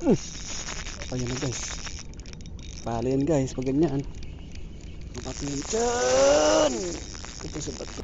Ayan na guys. Pala yan guys, pag ganyan. Dyan. Ito sa bato.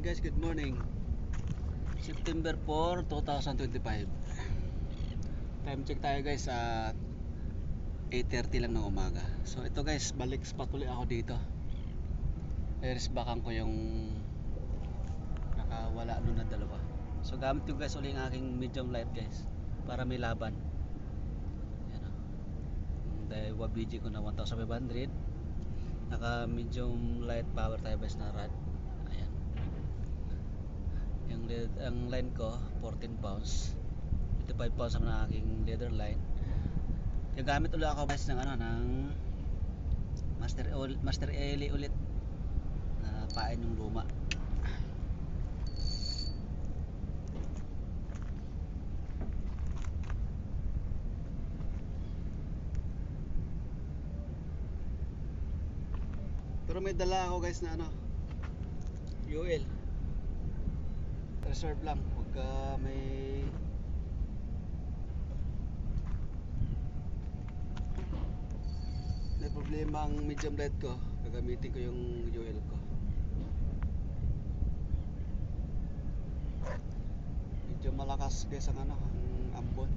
Guys, good morning. September 4, 2025. Time check tayo guys sa 8.30 lang ng umaga. So ito guys, balik spot ulit ako dito. Iris bakan ko yung nakawala doon na dalawa. So gamit ko guys ulit ang aking medium light guys para may laban. Yan o. Dahil wabiji ko na 1,500. Naka medium light power tayo guys na. Yung lead, ang line ko 14 pounds. 55 pounds ang aking leather line. Yung gamit ulit ako guys ng ano ng Master Master Eli ulit na pain yung luma. Pero may dala ako guys na ano UL reserve lang. Pagka may may problema ang medium light ko. Gagamitin ko yung UL ko. Medyo malakas ang ano ang ambon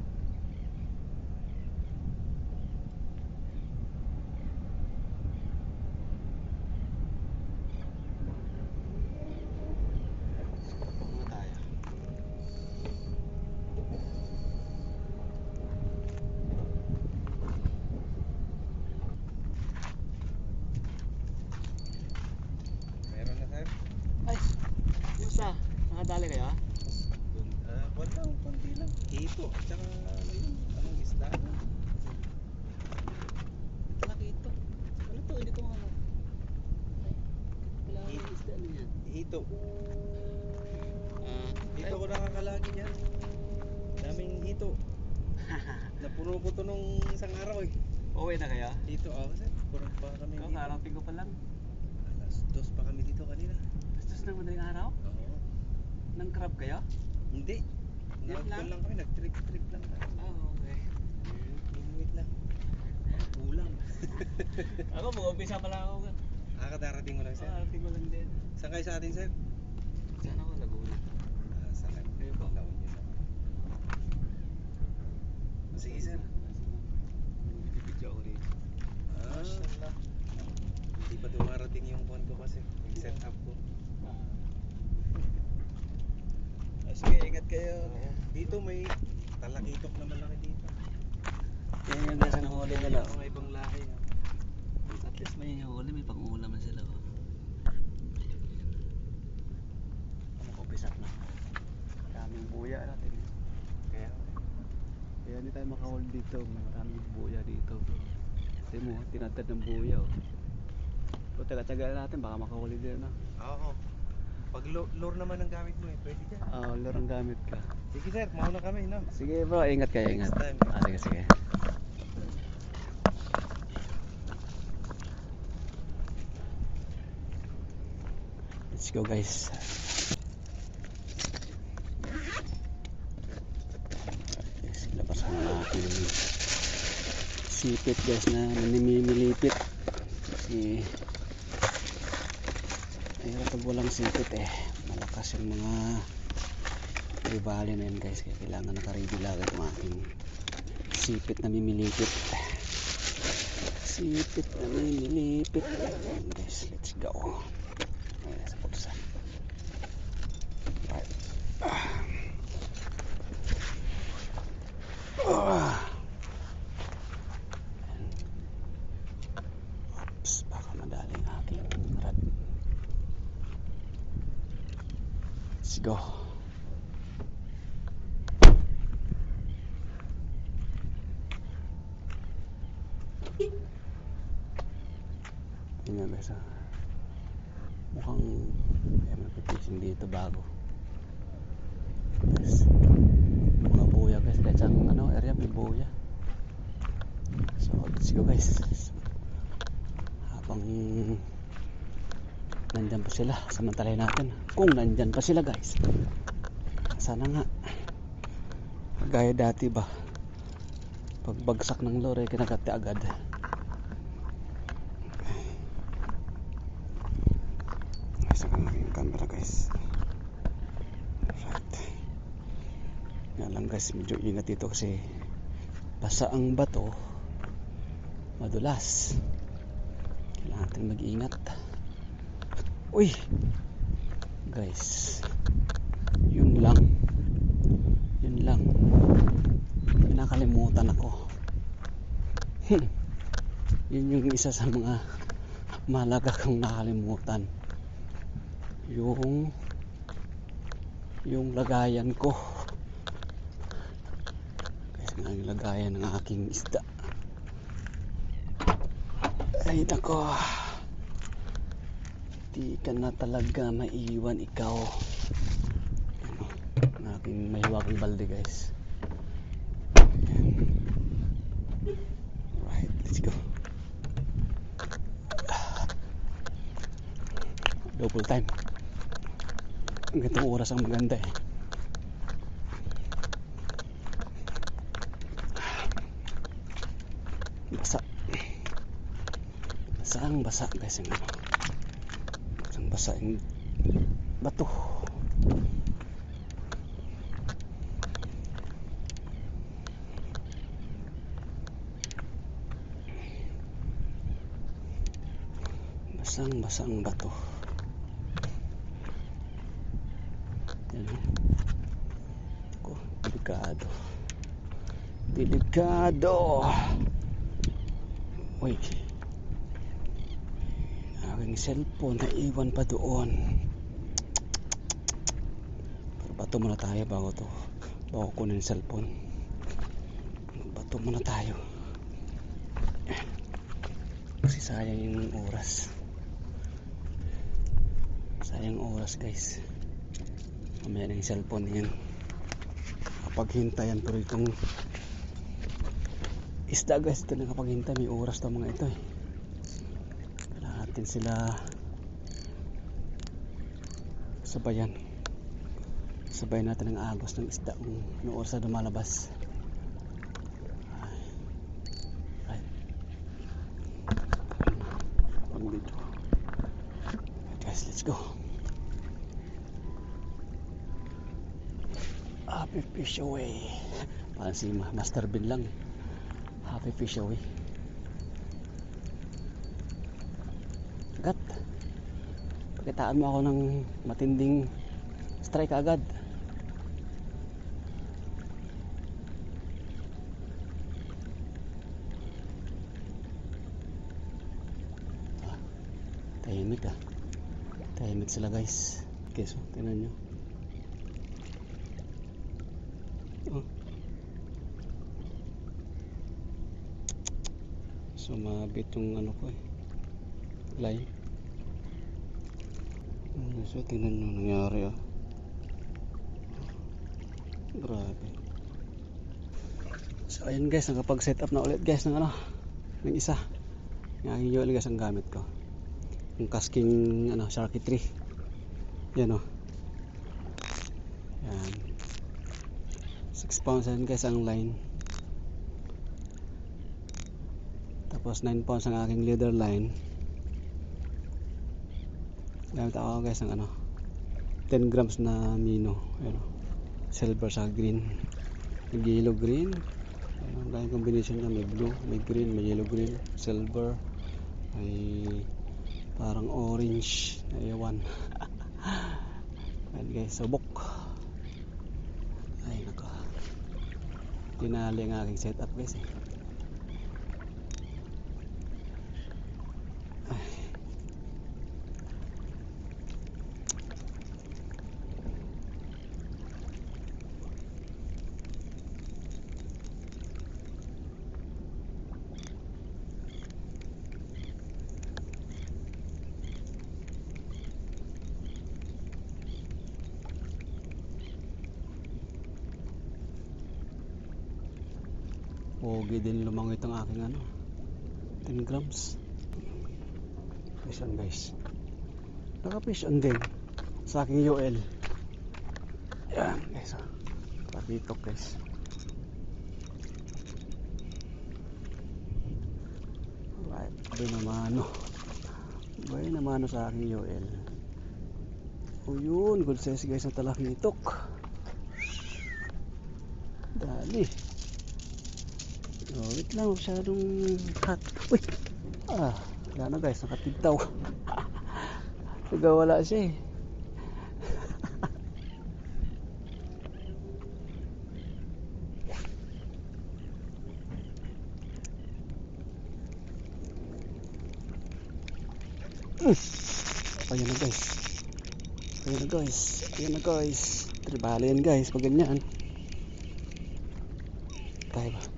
Mga tayo. Meron na sir. Ay, kumusta? Nakadali kayo? ah? Ah, uh, lang, konti lang. Ito, tsaka ano yun, anong isda? Laki ito. Ano to? Hindi ko ano. Wala akong isda na yan. Ito. Ah, Dito ko nakakalagi yan. Daming hito. Napuno ko to nung isang araw eh. Uwi na kayo? Dito, ah, sir. Kurang pa kami Ikaw, dito. karating ko pa lang. Alas dos pa kami dito kanina. Bastos ng madaling araw? Oo. Nang crab kayo? Hindi. Nag lang? lang kami, nag-trip-trip lang kami. Ah, okay. Inuwit lang. Ulam. Ako, mag-umpisa pala ako. ah, kadarating mo lang sir. Karating ko lang din. Saan kayo sa atin sir? Saan ako? Laguna. Ah, sa akin. Kayo po? La Union ako. Sige sir. Video ako rito. Ah, Hindi pa dumarating yung phone ko kasi. Yung setup ko. Ah, sige, ingat kayo. Dito may talakitok na malaki dito. Yan yung gasa ng huli nila. Mga ibang lahi. ah. At least may huli, may pang-ulam na sila. Oh. Ano ko pisat na. Maraming buya natin. Kaya Kaya hindi tayo makahol dito. Maraming buya dito. Ito mo, tinatad ng buya. Oh. Kung taga-tagal natin, baka makahuli din na. Oo. Pag lo- lure naman ang gamit mo eh, pwede dyan. Ah, uh, ang gamit ka. Sige sir, mauna kami no. Sige bro, ingat kayo, ingat. Next time. Ah, sige, sige. Let's go guys. Labasan na natin yung sipit guys na nanimimilipit. Kasi mahirap pag walang sipit eh. Malakas yung mga ribali na yun guys. Kaya kailangan nakaready lagi itong aking sipit na mimilipit. Sipit na mimilipit. Ayan guys, let's go. Ayan, sa Let's go. Tingnan guys. Mukhang may magpipishing dito bago. Guys, mga buya guys. Kahit sa ano, area may buya. So, let's go guys. Habang nandyan pa sila, samantalay natin. Kung nandyan pa sila guys. Sana nga. Gaya dati ba? Pagbagsak ng lore, kinagati agad. Isa ka lang yung camera guys. Right. Nga lang guys, medyo ingat dito kasi basa ang bato. Madulas. Kailangan natin mag-ingat. Uy! Guys. Yun lang. Yun lang. May nakalimutan ako. Hmm. Yun yung isa sa mga malaga kong nakalimutan. Yung yung lagayan ko. Nga yung lagayan ng aking isda. Ay nako. Di ka na talaga maiwan ikaw. Ano, ang aking mahiwagang balde guys. Right, let's go. Double time. Ang ganitong oras ang maganda eh. Basa. Basang basa guys yung ano. Basa bato. Basang basang bato. Yan o. Ako, delikado. Delikado. Uy. Aking cellphone na iwan pa doon. Pero bato muna tayo bago to. Bago kunin yung cellphone. Bato muna tayo. Kasi sayang yung oras. Sayang oras guys. Mamaya na yung cellphone yan. Kapag hintayan pero itong isda guys ito na kapag hintay may oras to mga ito eh. Natin sila sabayan. Sabayan natin ang agos ng isda kung may oras na lumalabas. Ay. Ay. Dito. Guys, let's go. Happy fish away. Parang si Ma- Master Bin lang. Happy fish away. Agad. Pakitaan mo ako ng matinding strike agad. Ah, tahimik ah. Tahimik sila guys. Okay, so tingnan nyo. Oh. Sumabit yung ano ko eh. Hmm, So tingnan nyo nangyari ah. Grabe. So ayun guys, nakapag-set up na ulit guys ng ano, ng isa. Aking yun guys ang gamit ko. Yung casking ano, 3. Yan oh. Yan. 6 pounds yan guys ang line. Tapos 9 pounds ang aking leader line. Gamit ako guys ng ano 10 grams na mino. Ayan oh. Silver sa green. Nag yellow green. Ayan, dahil combination niya may blue, may green, may yellow green, silver, may parang orange na ewan. Ayan guys, subok. Ay nako. Tinali ang aking setup guys eh. Pogi din lumangit ang aking ano. 10 grams. Fish on guys. Naka-fish on din. Sa aking UL. Yan guys. Oh. Pabitok guys. Alright. Abay namano. Abay namano sa aking UL. O yun. Good size guys na talakitok. Dali. Wait lang, masyadong hot. Uy! Ah, wala na guys, nakatintaw. Nagawala siya eh. Ayan na guys. Ayan na guys. Ayan na guys. Tribali yan guys, pag ganyan. Tayo ba?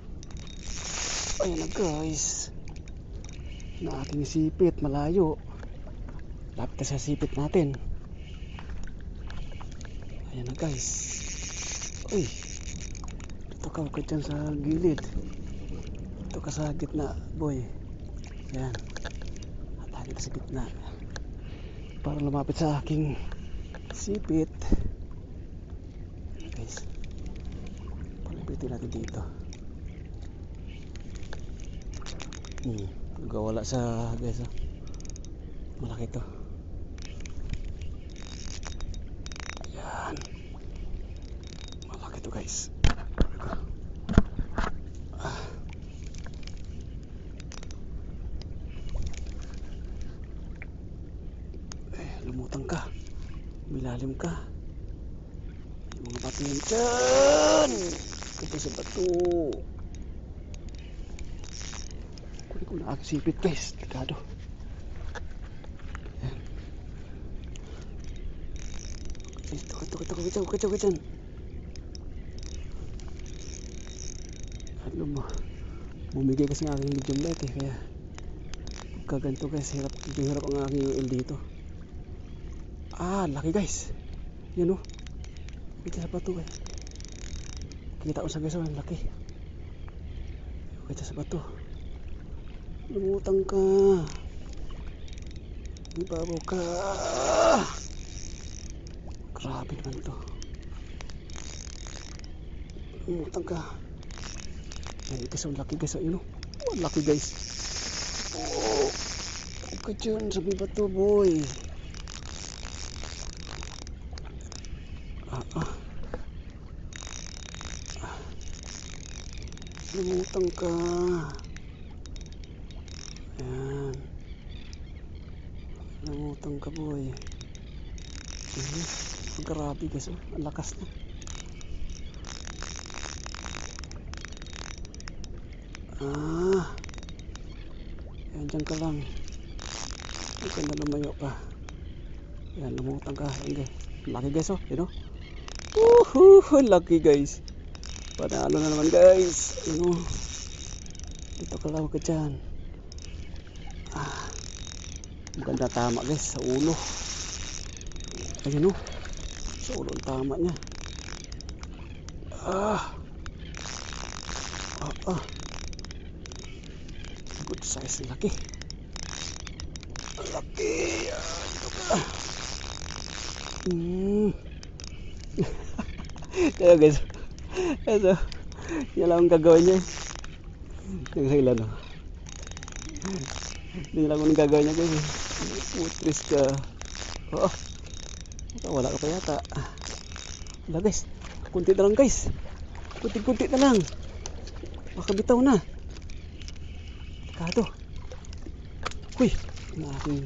Ayan na guys. Na ating sipit, malayo. Lapit sa sipit natin. Ayan na guys. Uy. Ito ka, dyan sa gilid. Ito ka sa gitna, boy. Ayan. Atali ka sa gitna. Para lumapit sa aking sipit. Guys. Palapitin natin dito. Hmm, nagawala sa guys oh. Malaki to. Ayan. Malaki to guys. Ah. Eh, lumutang ka. Milalim ka. Yung mga bato yan dyan. Ito sa. Kunin ko na aking sipit guys. Delikado. Ayan. Ito, ito, ito, ito, ito, ito, ito. Ano mo? Bumigay kasi ng aking medium light eh. Kaya pagka ganito guys, hirap, hirap ang aking UL dito. Ah, laki guys. Yan oh. Kita sa bato eh. Kita ko sa guys, oh, ang laki. Kita sa bato. Lumutang ka. Ibabaw ka. Grabe naman to. Lumutang ka. Yan guys, ang laki guys. Ayun oh. Oh, ang laki guys. Oh. Ka dyan sa may bato boy. Ah. Ah. Lumutang ka. Ayan. Lumutang ka boy. Ayan. Grabe guys oh. Ang lakas na. Ah. Ayan dyan ka lang. Huwag ka na lumayo pa. Ayan, lumutang ka. Ayan guys. Laki guys oh. Yun oh. Woohoo! Lucky guys. Panalo na naman guys. Ayan oh. Dito ka lang ka dyan. Ah. Maganda tama guys sa ulo. Ayan oh. Sa ulo ang tama niya. Ah. Ah ah. Good size laki. Laki. Ah. Hmm. Kaya guys. Ito. Yan lang ang gagawin niya. Yung ilan oh. Hindi lang ang gagawin niya guys. Putris ka. Oo. Ito, wala ka pa yata. Wala guys. Kunti na lang guys. Kunti-kunti na lang. Baka bitaw na. Kado. Uy. Ang aking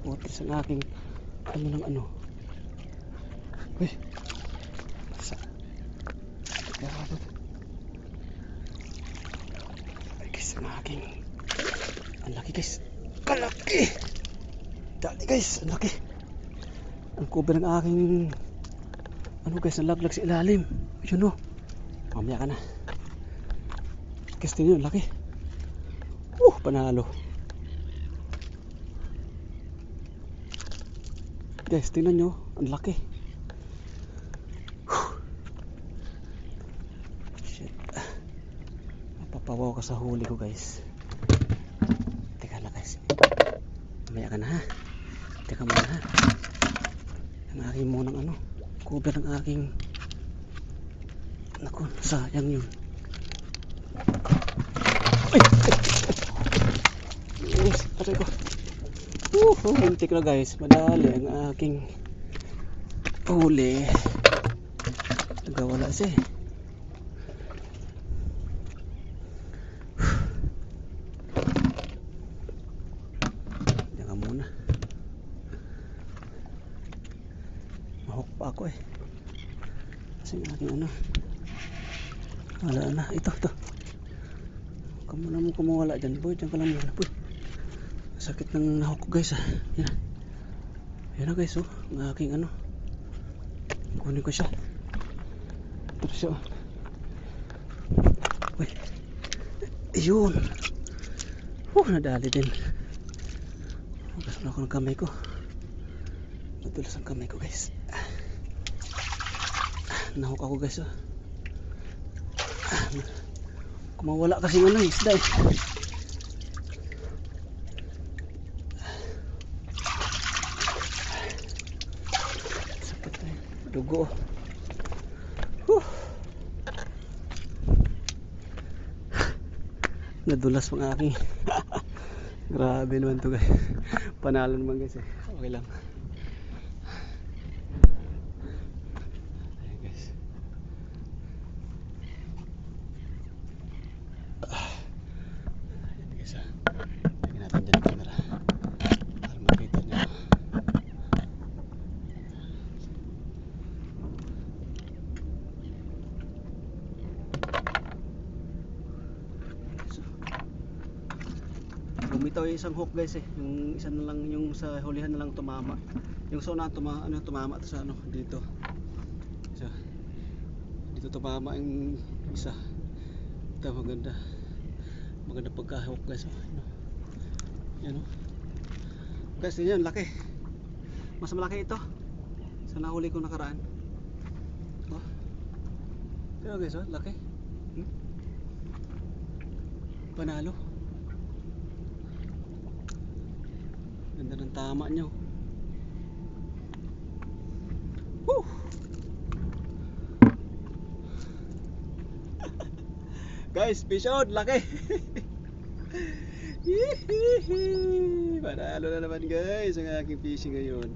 putris ang aking ano ng ano. Uy. Sa. Grabe. Ay guys, ang aking ang laki guys. Kalaki. Dali guys, ang laki. Ang cover ng aking ano guys, nalaglag sa ilalim. Yun o. Mamaya ka na. Tingnan yun, laki. Uh, panalo. Guys, tingnan nyo, ang laki. Shit. Napapa kawaw ka sa huli ko guys. Teka lang guys. Mamaya ka na ha. Teka muna ha. Ang aking munang ano. Cover ng aking Naku, sayang yun. Ay! Yes, aray ko. Uh, muntik na guys. Madali ang aking huli. Nagawala siya eh. Diyan ka muna. Mahok pa ako eh. Kasi yung aking ano. Wala na. Ito, ito. Huwag ka kumawala dyan. Boy, dyan ka lang muna. Boy. Sakit ng nahok ko guys ah. Yan na. Yan na guys oh. Ang aking ano. Kunin ko siya. Ito siya oh. Uy. Ayun. Oh, nadali din. Magas na ako ng kamay ko. Nadulas ang kamay ko guys. Ah. Nahok ako guys oh. Ah, Kumawala kasi ng ano isda eh. Sakit na eh. Dugo. Huh. Nadulas pang aking. Grabe naman to guys. Panalo naman guys eh. Okay lang. Ayan guys. Ayan guys ah. Lagyan natin dyan ang camera. Para makita nyo. So, Bumitaw yung isang hook guys eh. Yung isa na lang yung sa hulihan na lang tumama. Yung sa una tuma ano tumama sa ano dito. So, dito tumama yung isa. Ito maganda. Maganda pagka-hook guys. Oh. Ano. Yan oh. Guys, yun laki. Mas malaki ito. Sa nahuli ko nakaraan. Oh. Pero guys, oh, laki. Hmm? Panalo. Ganda ng tama nyo. Woo! Guys, fish out, laki. Panalo na naman guys ang aking fishing ngayon.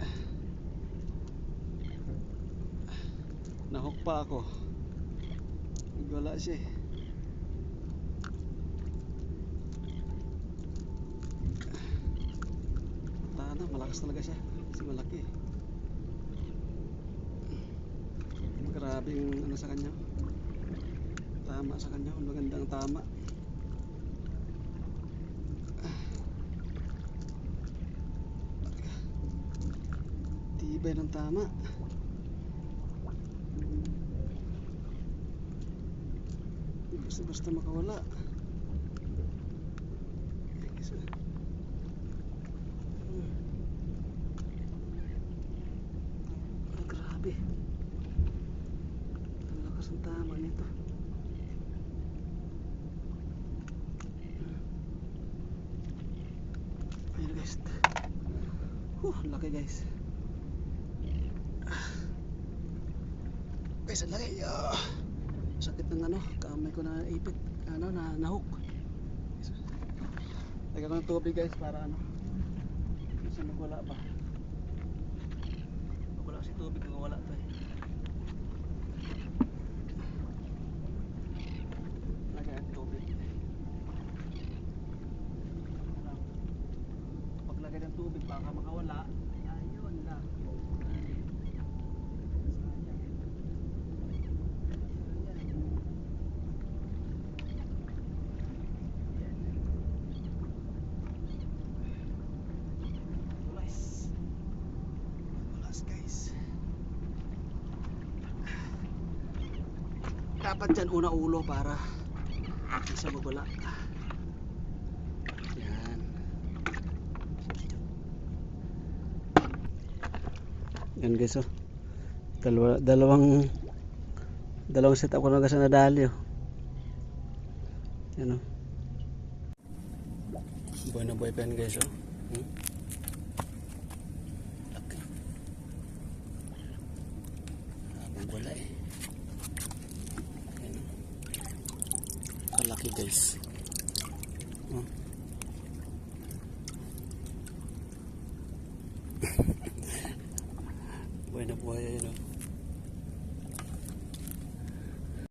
Nahok pa ako. Wala siya eh. Tana, malakas talaga siya. Kasi malaki. Grabe yung ano sa kanya. Tama sa kanya. Magandang tama. Tibay ng tama. Basta basta makawala. Isa. Hmm. Ah, grabe. Ang lakas ng tama nito. Ayan guys. Huh, laki guys. Guys, ang laki. Ah. Sakit ng ano, kamay ko na ipit. Ano, na nahook. Lagyan ko ng tubig guys para ano. Kasi magwala pa. Magwala kasi tubig, magwala to eh. Lagyan ng tubig. Paglagay ng tubig baka makawala. Ayun lang. Tulas. Tulas guys. Dapat dyan una ulo para isa magwala. Yan. Yan guys oh. Dalawa, dalawang dalawang set ako na kasi nadali oh. Yan o. Buhay na buhay pa guys oh. Hmm?